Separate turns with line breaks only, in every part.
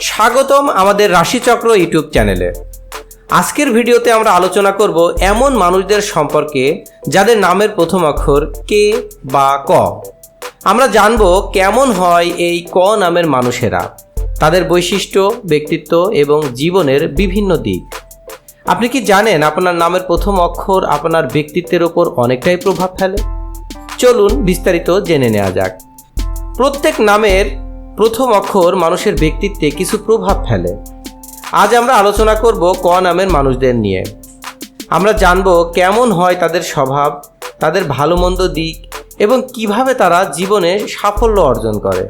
স্বাগতম আমাদের রাশিচক্র ইউটিউব চ্যানেলে। আজকের ভিডিওতে আমরা আলোচনা করব এমন মানুষদের সম্পর্কে যাদের নামের প্রথম অক্ষর কে বা ক। আমরা জানব কেমন হয় এই ক নামের মানুষেরা, তাদের বৈশিষ্ট্য, ব্যক্তিত্ব এবং জীবনের বিভিন্ন দিক। আপনি কি জানেন আপনার নামের প্রথম অক্ষর আপনার ব্যক্তিত্বের ওপর অনেকটাই প্রভাব ফেলে? চলুন বিস্তারিত জেনে নেওয়া যাক। প্রত্যেক নামের প্রথম অক্ষর মানুষের ব্যক্তিত্বে কিছু প্রভাব ফেলে। আজ আমরা আলোচনা করব ক নামের মানুষদের নিয়ে। আমরা জানব কেমন হয় তাদের স্বভাব, তাদের ভালো মন্দ দিক এবং কীভাবে তারা জীবনে সাফল্য অর্জন করে।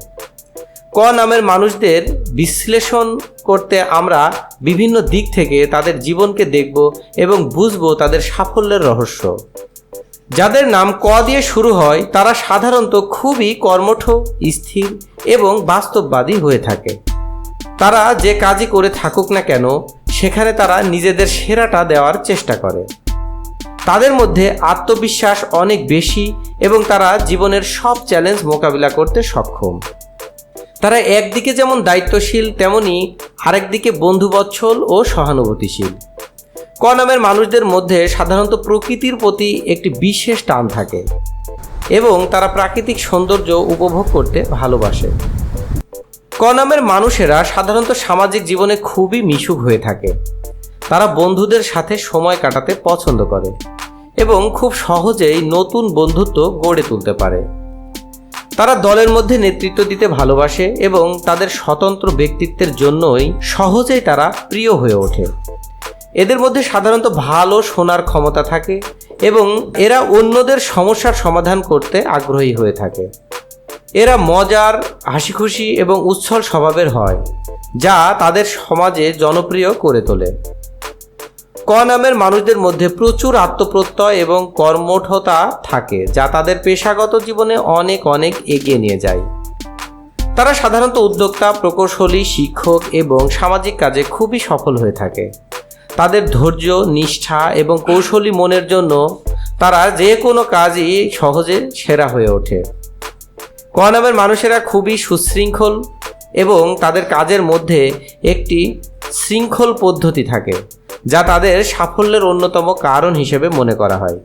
ক নামের মানুষদের বিশ্লেষণ করতে আমরা বিভিন্ন দিক থেকে তাদের জীবনকে দেখব এবং বুঝব তাদের সাফল্যের রহস্য। যাদের নাম ক দিয়ে শুরু হয়, তারা সাধারণত খুবই কর্মঠ, স্থির এবং বাস্তববাদী হয়ে থাকে। তারা যে কাজই করে থাকুক না কেন, সেখানে তারা নিজেদের সেরাটা দেওয়ার চেষ্টা করে। তাদের মধ্যে আত্মবিশ্বাস অনেক বেশি এবং তারা জীবনের সব চ্যালেঞ্জ মোকাবিলা করতে সক্ষম। তারা একদিকে যেমন দায়িত্বশীল, তেমনি আরেকদিকে বন্ধুবৎসল ও সহানুভূতিশীল। ক নামের মানুষদের মধ্যে সাধারণত প্রকৃতির প্রতি একটি বিশেষ টান থাকে এবং তারা প্রাকৃতিক সৌন্দর্য উপভোগ করতে ভালোবাসে। ক নামের মানুষেরা সাধারণত সামাজিক জীবনে খুবই মিশুক হয়ে থাকে। তারা বন্ধুদের সাথে সময় কাটাতে পছন্দ করে এবং খুব সহজেই নতুন বন্ধুত্ব গড়ে তুলতে পারে। তারা দলের মধ্যে নেতৃত্ব দিতে ভালোবাসে এবং তাদের স্বতন্ত্র ব্যক্তিত্বের জন্যই সহজেই তারা প্রিয় হয়ে ওঠে। এদের মধ্যে সাধারণত ভালো শোনার ক্ষমতা থাকে এবং এরা অন্যদের সমস্যার সমাধান করতে আগ্রহী হয়ে থাকে। এরা মজার হাসি খুশি এবং উচ্ছল স্বভাবের হয়, যা তাদের সমাজে জনপ্রিয় করে তোলে। ক নামের মানুষদের মধ্যে প্রচুর আত্মপ্রত্যয় এবং কর্মঠতা থাকে, যা তাদের পেশাগত জীবনে অনেক অনেক এগিয়ে নিয়ে যায়। তারা সাধারণত উদ্যোক্তা, প্রকৌশলী, শিক্ষক এবং সামাজিক কাজে খুবই সফল হয়ে থাকে। তাদের ধৈর্য, নিষ্ঠা এবং কৌশলী মনের জন্য তারা যে কোনো কাজই সহজে সেরা হয়ে ওঠে। ক নামের মানুষেরা খুবই সুশৃঙ্খল এবং তাদের কাজের মধ্যে একটি শৃঙ্খল পদ্ধতি থাকে, যা তাদের সাফল্যের অন্যতম কারণ হিসেবে মনে করা হয়।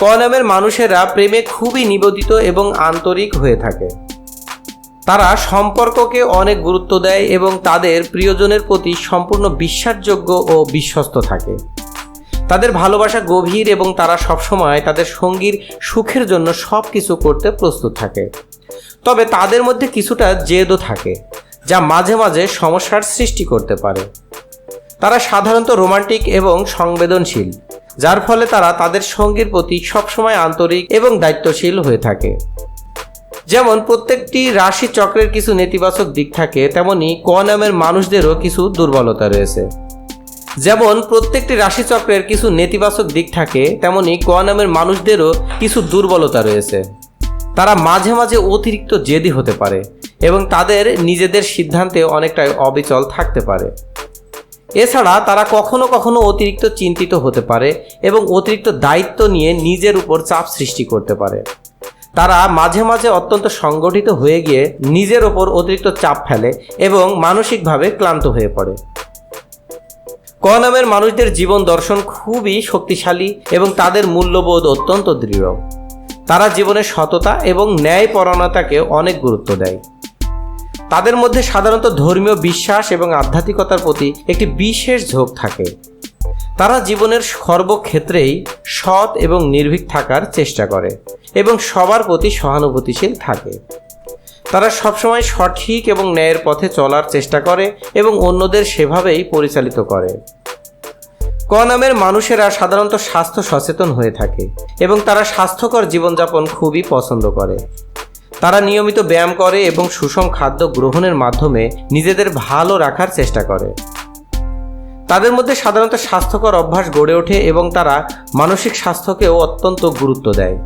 ক নামের মানুষেরা প্রেমে খুবই নিবেদিত এবং আন্তরিক হয়ে থাকে। তারা সম্পর্ককে অনেক গুরুত্ব দেয় এবং তাদের প্রিয়জনের প্রতি সম্পূর্ণ বিশ্বাসযোগ্য ও বিশ্বস্ত থাকে। তাদের ভালোবাসা গভীর এবং তারা সবসময় তাদের সঙ্গীর সুখের জন্য সব কিছু করতে প্রস্তুত থাকে। তবে তাদের মধ্যে কিছুটা জেদও থাকে, যা মাঝে মাঝে সমস্যার সৃষ্টি করতে পারে। তারা সাধারণত রোমান্টিক এবং সংবেদনশীল, যার ফলে তারা তাদের সঙ্গীর প্রতি সবসময় আন্তরিক এবং দায়িত্বশীল হয়ে থাকে। যেমন প্রত্যেকটি রাশি চক্রের কিছু নেতিবাচক দিক থাকে, তেমনি ক নামের মানুষদেরও কিছু দুর্বলতা রয়েছে। যেমন প্রত্যেকটি রাশিচক্রের কিছু নেতিবাচক দিক থাকে, তেমনি ক নামের মানুষদেরও কিছু দুর্বলতা রয়েছে। তারা মাঝে মাঝে অতিরিক্ত জেদি হতে পারে এবং তাদের নিজেদের সিদ্ধান্তে অনেকটাই অবিচল থাকতে পারে। এছাড়া তারা কখনো কখনো অতিরিক্ত চিন্তিত হতে পারে এবং অতিরিক্ত দায়িত্ব নিয়ে নিজের উপর চাপ সৃষ্টি করতে পারে। তারা মাঝে মাঝে অত্যন্ত সংগঠিত হয়ে গিয়ে নিজের ওপর অতিরিক্ত চাপ ফেলে এবং মানসিকভাবে ক্লান্ত হয়ে পড়ে। ক নামের মানুষদের জীবন দর্শন খুবই শক্তিশালী এবং তাদের মূল্যবোধ অত্যন্ত দৃঢ়। তারা জীবনের সততা এবং ন্যায়পরণতাকে অনেক গুরুত্ব দেয়। তাদের মধ্যে সাধারণত ধর্মীয় বিশ্বাস এবং আধ্যাত্মিকতার প্রতি একটি বিশেষ ঝোঁক থাকে। তারা জীবনের সর্বক্ষেত্রেই সৎ এবং নির্ভীক থাকার চেষ্টা করে এবং সবার প্রতি সহানুভূতিশীল থাকে। তারা সবসময় সঠিক এবং ন্যায়ের পথে চলার চেষ্টা করে এবং অন্যদের সেভাবেই পরিচালিত করে। ক নামের মানুষেরা সাধারণত স্বাস্থ্য সচেতন হয়ে থাকে এবং তারা স্বাস্থ্যকর জীবনযাপন খুবই পছন্দ করে। তারা নিয়মিত ব্যায়াম করে এবং সুষম খাদ্য গ্রহণের মাধ্যমে নিজেদের ভালো রাখার চেষ্টা করে। তাদের মধ্যে সাধারণত স্বাস্থ্যকর অভ্যাস গড়ে ওঠে এবং তারা মানসিক স্বাস্থ্যকেও অত্যন্ত গুরুত্ব দেয়।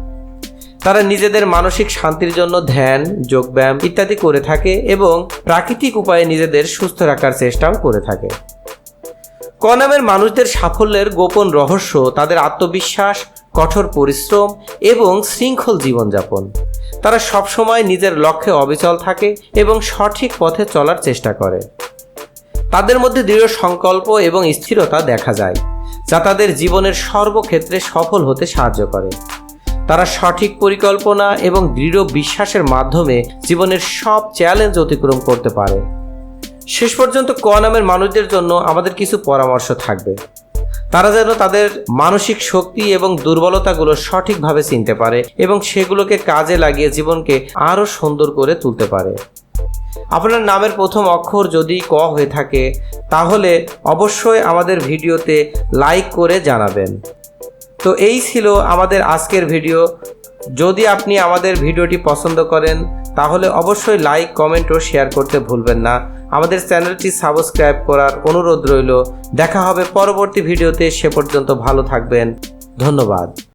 তারা নিজেদের মানসিক শান্তির জন্য ধ্যান, যোগব্যায়াম ইত্যাদি করে থাকে এবং প্রাকৃতিক উপায়ে নিজেদের সুস্থ রাখার চেষ্টাও করে থাকে। ক নামের মানুষদের সাফল্যের গোপন রহস্য তাদের আত্মবিশ্বাস, কঠোর পরিশ্রম এবং শৃঙ্খল জীবনযাপন। তারা সবসময় নিজের লক্ষ্যে অবিচল থাকে এবং সঠিক পথে চলার চেষ্টা করে। তাদের মধ্যে দৃঢ় সংকল্প এবং স্থিরতা দেখা যায়, যা তাদের জীবনের সর্বক্ষেত্রে সফল হতে সাহায্য করে। তারা সঠিক পরিকল্পনা এবং দৃঢ় বিশ্বাসের মাধ্যমে জীবনের সব চ্যালেঞ্জ অতিক্রম করতে পারে। শেষ পর্যন্ত ক নামের মানুষদের জন্য আমাদের কিছু পরামর্শ থাকবে। তারা যেন তাদের মানসিক শক্তি এবং দুর্বলতাগুলো সঠিকভাবে চিনতে পারে এবং সেগুলোকে কাজে লাগিয়ে জীবনকে আরও সুন্দর করে তুলতে পারে। আপনার নামের প্রথম অক্ষর যদি ক হয়ে থাকে, তাহলে অবশ্যই আমাদের ভিডিওতে লাইক করে জানাবেন। তো এই ছিল আমাদের আজকের ভিডিও। যদি আপনি আমাদের ভিডিওটি পছন্দ করেন, তাহলে অবশ্যই লাইক কমেন্ট ও শেয়ার করতে ভুলবেন না। আমাদের চ্যানেলটি সাবস্ক্রাইব করার অনুরোধ রইল। দেখা হবে পরবর্তী ভিডিওতে। সে পর্যন্ত ভালো থাকবেন। ধন্যবাদ।